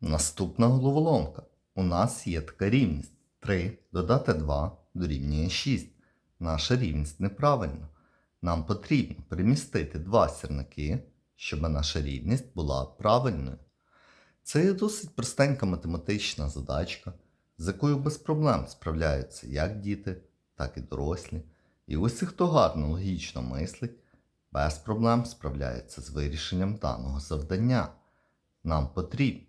Наступна головоломка. У нас є така рівність. 3 додати 2 дорівнює 6. Наша рівність неправильна. Нам потрібно перемістити два сірники, щоб наша рівність була правильною. Це є досить простенька математична задачка, з якою без проблем справляються як діти, так і дорослі. І усі, хто гарно логічно мислить, без проблем справляється з вирішенням даного завдання. Нам потрібно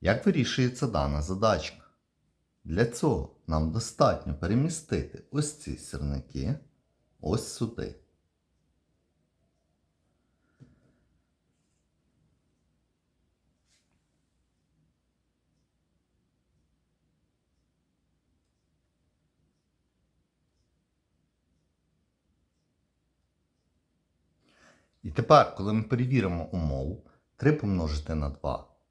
Як вирішується дана задачка? Для цього нам достатньо перемістити ось ці сірники ось сюди. І тепер, коли ми перевіримо умову, 3 помножити на 2